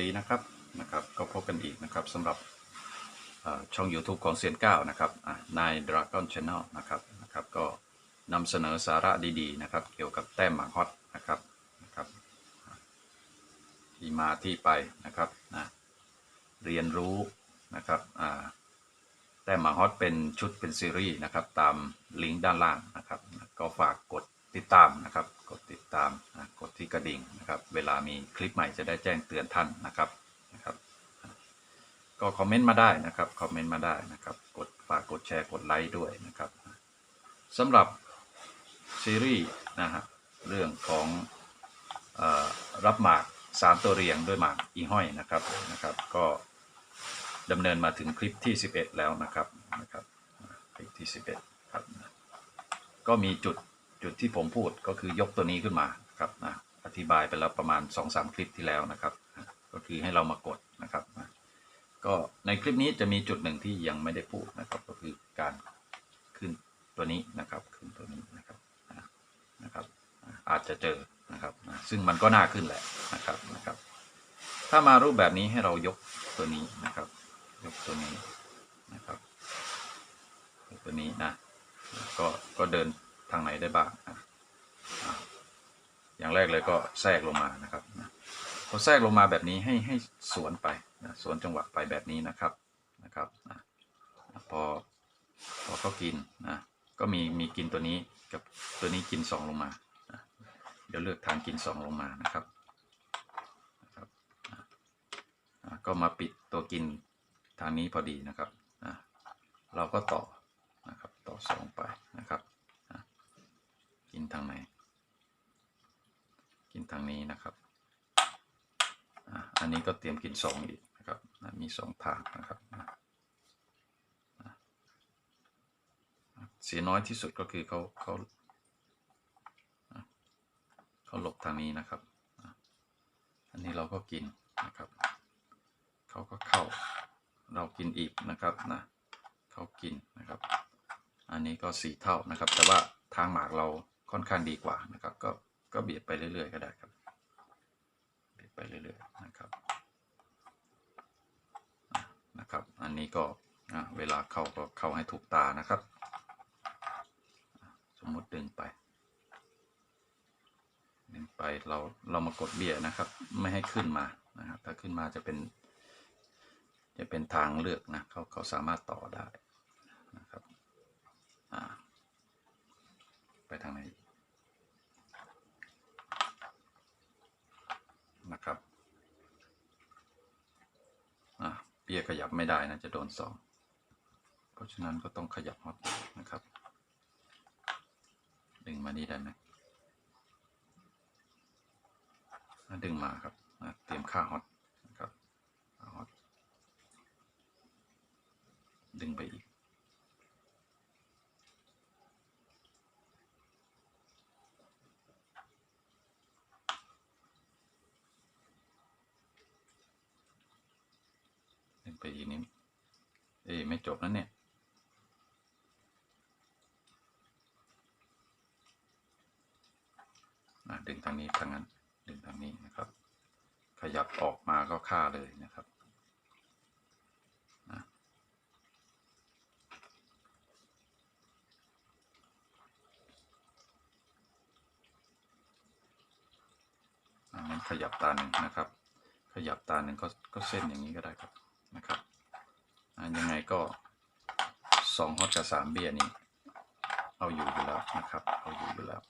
ดีนะครับนะครับ ก็พบกันอีกนะครับสำหรับช่อง YouTube ของเซียนเก้านะครับนายดราก้อนช n แนลนะครับนะครับ ก็นำเสนอสาระดีๆนะครับ เกี่ยวกับแต้มหมากฮอตนะครับนะครับที่มาที่ไปนะครับนะเรียนรู้นะครับแต้มหมากฮอตเป็นชุดเป็นซีรีส์นะครับ ตามลิงก์ด้านล่างนะครับ ก็ฝากกดติดตามนะครับ ตามนะกดที่กระดิ่งนะครับ เวลามีคลิปใหม่จะได้แจ้งเตือนท่านนะครับนะครับ ก็คอมเมนต์มาได้นะครับคอมเมนต์มาได้นะครับ กดฝากกดแชร์กดไลค์ด้วยนะครับสำหรับซีรีส์นะฮะเรื่องของออรับหมากสามตัวเรียงด้วยหมากอีห้อยนะครับนะครับ ก็ดำเนินมาถึงคลิปที่ 11 แล้วนะครับนะครับคลิปที่ 11ครับก็มีจุด จุดที่ผมพูดก็คือยกตัวนี้ขึ้นมาครับนะอธิบายไปแล้วประมาณ 2-3 คลิปที่แล้วนะครับ ก็คือให้เรามากดนะครับนะก็ในคลิปนี้จะมีจุดหนึ่งที่ยังไม่ได้พูดนะครับ ก็คือการขึ้นตัวนี้นะครับ ขึ้นตัวนี้นะครับนะครับ อาจจะเจอนะครับนะซึ่งมันก็น่าขึ้นแหละนะครับนะครับ ถ้ามารูปแบบนี้ให้เรายกตัวนี้นะครับ ยกตัวนี้นะครับยกตัวนี้นะก็ก็เดินางไหนได้บ้างนะอย่างแรกเลยก็แทรกลงมานะครับนะพอแทรกลงมาแบบนี้ให้ให้สวนไปนะสวนจังหวะไปแบบนี้นะครับนะครับนะพอพอเขากินนะก็มีมีกินตัวนี้กับตัวนี้กินสองลงมานะเดี๋ยวเลือกทางกินสองลงมานะครับนะครับนะอะก็มาปิดตัวกินทางนี้พอดีนะครับนะเราก็ต่อนะครับต่อสองไปนะครับ กินทางไหน กินทางนี้นะครับอันนี้ก็เตรียมกินสองอีกนะครับมีสองทางนะครับเสียน้อยที่สุดก็คือเขาเขาเขาหลบทางนี้นะครับ อันนี้เราก็กินนะครับ เขาก็เข้า เรากินอีกนะครับนะเขากินนะครับ อันนี้ก็สี่เท่านะครับ แต่ว่าทางหมากเรา ค่อนข้างดีกว่านะครับ ก็ก็เบียดไปเรื่อยๆก็ได้ครับ เบียดไปเรื่อยๆนะครับนะครับ อันนี้ก็อะเวลาเข้าก็เข้าให้ถูกตานะครับ สมมติดึงไปดึงไปเราเรามากดเบี้ยนะครับ ไม่ให้ขึ้นมานะครับ ถ้าขึ้นมาจะเป็น จะเป็นทางเลือกนะเขาเขาสามารถต่อได้นะครับอ่า ไปทางไหนนะครับอะเปียขยับไม่ได้นะจะโดนสองเพราะฉะนั้นก็ต้องขยับฮอตนะครับ ดึงมานี่ได้ไหมดึงมาครับอะเตรียมค่าฮอตนะครับฮอตดึงไปอีก ไปอีกนิดเอ้ยไม่จบแล้วเนี่ย ดึงทางนี้ทางนั้น ดึงทางนี้นะครับ ขยับออกมาก็ฆ่าเลยนะครับนั้นขยับตาหนึ่งนะครับ ขยับตาหนึ่งก็ก็เส้นอย่างนี้ก็ได้ครับ นะครับยังไงก็สองฮอตกับสามเบียร์นี้เอาอยู่อยู่แล้วนะครับ เอาอยู่อยู่แล้ว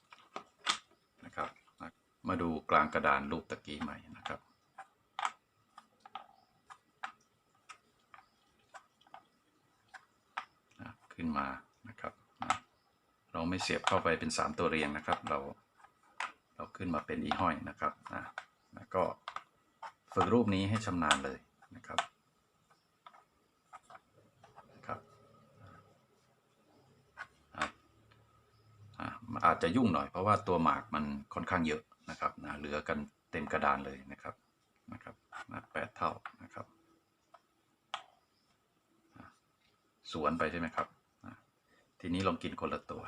นะครับ มาดูกลางกระดานรูปตะกี้ใหม่นะครับขึ้นมานะครับ เราไม่เสียบเข้าไปเป็นสามตัวเรียงนะครับ เราเราขึ้นมาเป็นอีห้อยนะครับอะแล้วก็ฝึกรูปนี้ให้ชำนาญเลยนะครับนะครับอะ อาจจะยุ่งหน่อยเพราะว่าตัวหมากมันค่อนข้างเยอะนะครับนะเหลือกันเต็มกระดานเลยนะครับนะครับนะแปดเท่านะครับสวนไปใช่ไหมครับทีนี้ลองกินคนละตัว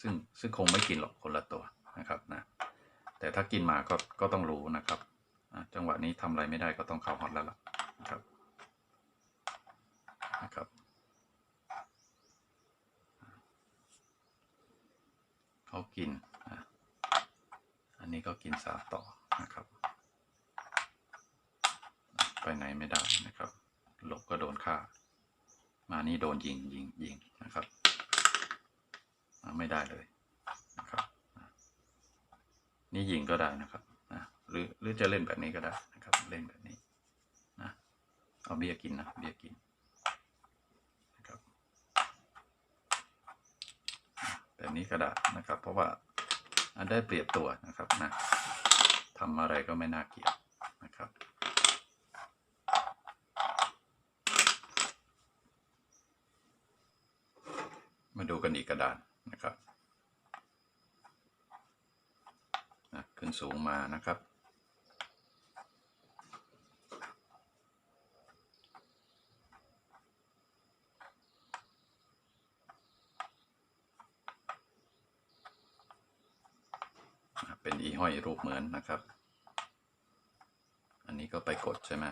ซึ่งซึ่งคงไม่กินหรอกคนละตัวนะครับนะแต่ถ้ากินมาก็ก็ต้องรู้นะครับจังหวะนี้นี้ทำอะไรไม่ได้ก็ต้องเข้าฮอตแล้วล่ะนะครับนะครับ เขากิน อันนี้ก็กินสาต่อนะครับ ไปไหนไม่ได้นะครับ หลบก็โดนฆ่า มานี่โดนยิงยิงยิงนะครับ ไม่ได้เลยนะครับ นี่ยิงก็ได้นะครับนะหรือหรือจะเล่นแบบนี้ก็ได้นะครับ เล่นแบบนี้นะ เอาเบียกินนะ เบียกินนะครับอะ แบบนี้ก็ได้นะครับ เพราะว่าอันได้เปรียบตัวนะครับนะทำอะไรก็ไม่น่าเกลียดนะครับมาดูกันอีกกระดานนะครับนะขึ้นสูงมานะครับ เป็นอีห้อยรูปเหมือนนะครับ อันนี้ก็ไปกดใช่ไหม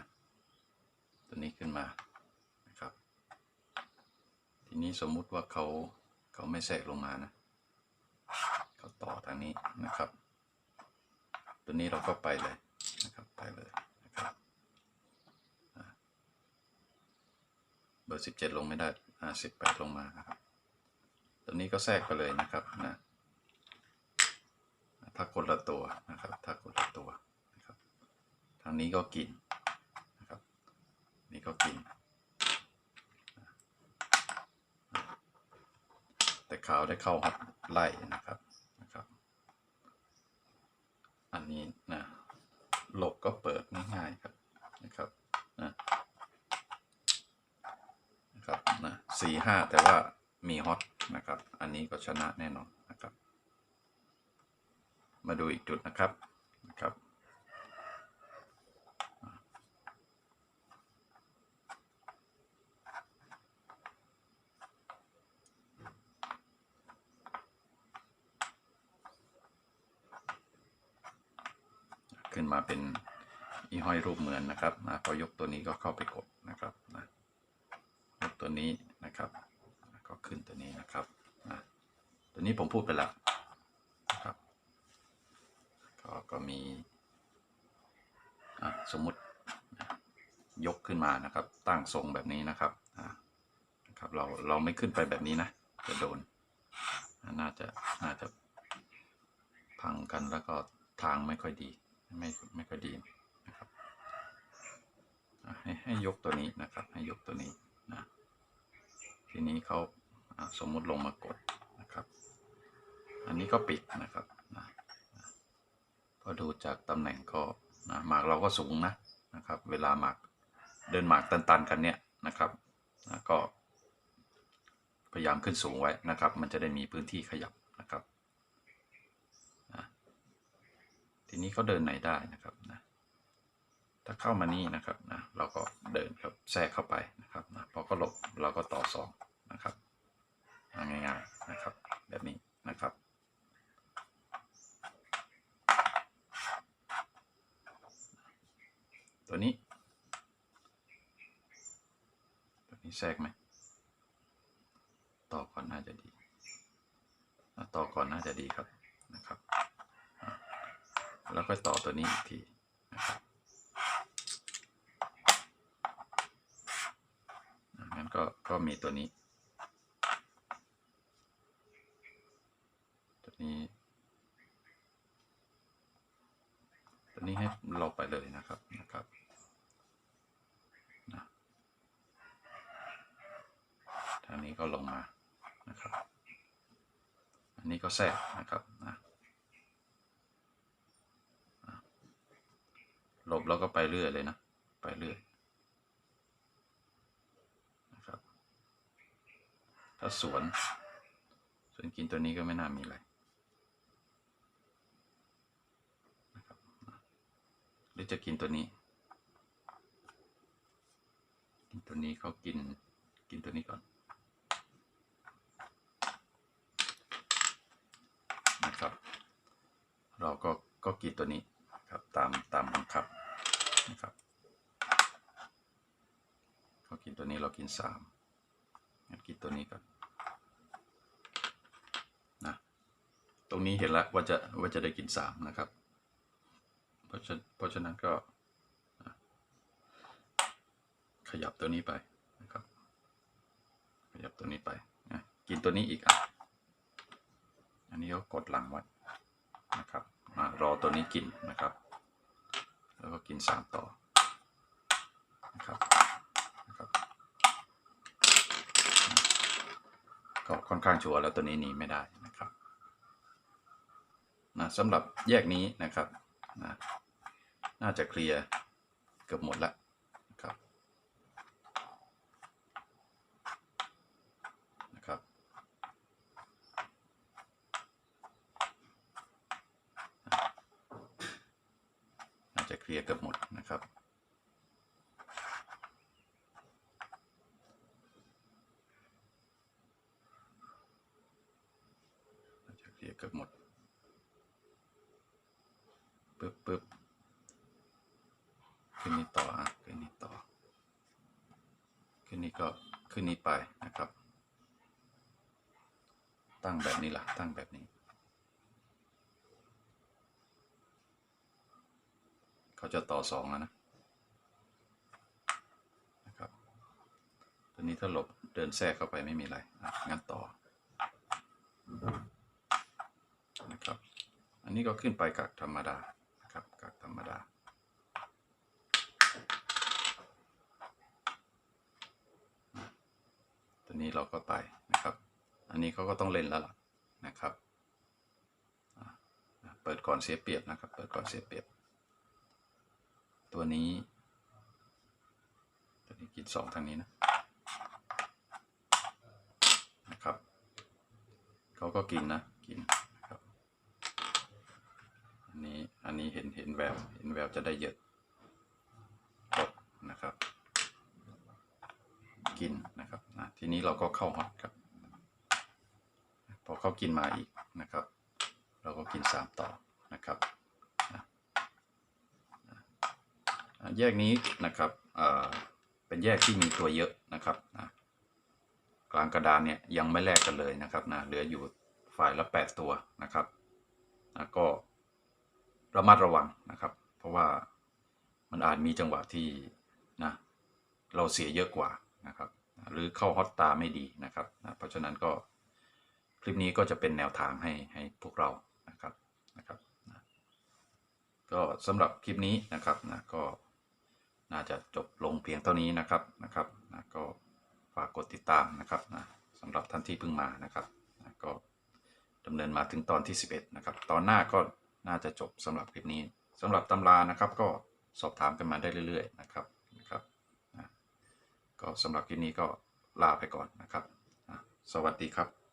ตัวนี้ขึ้นมานะครับ ทีนี้สมมุติว่าเขาเขาไม่แทรกลงมานะเขาต่อทางนี้นะครับ ตัวนี้เราก็ไปเลยนะครับไปเลยนะครับเบอร์สิบเจ็ดลงไม่ได้อ่าสิบแปดลงมาครับตัวนี้ก็แทรกไปเลยนะครับนะ ถ้าคนละตัวนะครับ ถ้าคนละตัวนะครับทางนี้ก็กินนะครับ นี่ก็กิน แต่ขาวได้เข้าหัดไล่นะครับนะครับ อันนี้นะหลบก็เปิดง่ายๆครับนะครับนะนะครับนะสี่ห้าแต่ว่ามีฮอตนะครับ อันนี้ก็ชนะแน่นอน มาดูอีกจุดนะครับนะครับขึ้นมาเป็นอีห้อยรูปเหมือนนะครับนะพอยกตัวนี้ก็เข้าไปกดนะครับนะยกตัวนี้นะครับ ก็ขึ้นตัวนี้นะครับนะตัวนี้ผมพูดไปแล้วนะครับ ก็มีสมมุติยกขึ้นมานะครับ ตั้งทรงแบบนี้นะครับนะครับ เราเราไม่ขึ้นไปแบบนี้นะ จะโดน น่าจะน่าจะพังกันแล้วก็ทางไม่ค่อยดี ไม่ไม่ค่อยดีนะครับให้ให้ยกตัวนี้นะครับ ให้ยกตัวนี้นะทีนี้เขาสมมุติลงมากดนะครับ อันนี้ก็ปิดนะครับ พอดูจากตำแหน่งก็นะหมากเราก็สูงนะนะครับ เวลาหมากเดินหมากตันๆกันเนี่ยนะครับนะก็พยายามขึ้นสูงไว้นะครับ มันจะได้มีพื้นที่ขยับนะครับนะทีนี้เขาเดินไหนได้นะครับนะถ้าเข้ามานี่นะครับนะเราก็เดินครับแทรกเข้าไปนะครับนะพอก็หลบเราก็ต่อสองนะครับง่ายๆนะครับ แบบนี้นะครับ ตัวนี้ ตัวนี้ แทรกไหมต่อก่อนน่าจะดีต่อก่อนน่าจะดีครับนะครับ แล้วก็ต่อตัวนี้อีกทีนะครับงั้นก็ก็มีตัวนี้ ตัวนี้ ตัวนี้ให้เราไปเลยนะครับนะครับนะ ทางนี้ก็ลงมานะครับ อันนี้ก็แทรกนะครับนะหลบแล้วก็ไปเรื่อยเลยนะ ไปเรื่อยนะครับ ถ้าสวนสวนกินตัวนี้ก็ไม่น่ามีอะไรนะครับหรือจะกินตัวนี้ กินตัวนี้เขากินกินตัวนี้ก่อน นะครับ เราก็ก็กินตัวนี้ครับตามตามบังคับนะครับเขากินตัวนี้เรากินสามงั้นกินตัวนี้ก่อนนะตรงนี้เห็นแล้วว่าจะว่าจะได้กินสามนะครับ เพราะฉะเพราะฉะนั้นก็อะขยับตัวนี้ไปนะครับ ขยับตัวนี้ไปนะกินตัวนี้อีกอะ อันนี้ก็กดหลังไว้นะครับมารอตัวนี้กินนะครับ แล้วก็กินสามต่อนะครับนะครับ ก็ค่อนข้างชัวร์แล้วตัวนี้หนีไม่ได้นะครับนะสำหรับแยกนี้นะครับนะน่าจะเคลียร์เกือบหมดแล้วนะครับนะครับ น่าจะ เคลียร์เกือบหมดนะครับ จะเคลียร์เกือบหมดปึ๊บปึ๊บขึ้นนี้ต่ออะขึ้นนี้ต่อ ขึ้นนี้ก็ขึ้นนี้ไปนะครับ ตั้งแบบนี้ล่ะ ตั้งแบบนี้ เขาจะต่อสองแล้วนะนะครับตัวนี้ถ้าหลบเดินแทรกเข้าไปไม่มีอะไรงั้นต่อนะครับอันนี้ก็ขึ้นไปกับธรรมดานะครับกับธรรมดาตัวนี้เราก็ไปนะครับ อันนี้เขาก็ต้องเล่นแล้วล่ะนะครับ เปิดก่อนเสียเปรียบนะครับ เปิดก่อนเสียเปรียบ ตัวนี้ ตัวนี้กินสองทางนี้นะนะครับเขาก็กินนะกินนะครับอันนี้อันนี้เห็นเห็นแววเห็นแววจะได้เยอะกดนะครับ กินนะครับนะทีนี้เราก็เข้าฮอตครับ พอเขากินมาอีกนะครับ เราก็กินสามต่อนะครับนะอะ แยกนี้นะครับเป็นแยกที่มีตัวเยอะนะครับนะกลางกระดานเนี่ยยังไม่แลกกันเลยนะครับนะเหลืออยู่ฝ่ายละ 8 ตัวนะครับนะก็ระมัดระวังนะครับ เพราะว่ามันอาจมีจังหวะที่นะเราเสียเยอะกว่านะครับนะหรือเข้าฮอตตาไม่ดีนะครับนะเพราะฉะนั้นก็คลิปนี้ก็จะเป็นแนวทางให้ให้พวกเรานะครับนะครับนะก็สำหรับคลิปนี้นะครับนะก็ น่าจะจบลงเพียงเท่านี้นะครับนะครับนะก็ฝากกดติดตามนะครับนะสำหรับท่านที่เพิ่งมานะครับนะก็ดำเนินมาถึงตอนที่ 11 นะครับ ตอนหน้าก็น่าจะจบสำหรับคลิปนี้สำหรับตำรานะครับ ก็สอบถามกันมาได้เรื่อยๆนะครับนะครับนะก็สำหรับคลิปนี้ก็ลาไปก่อนนะครับนะสวัสดีครับ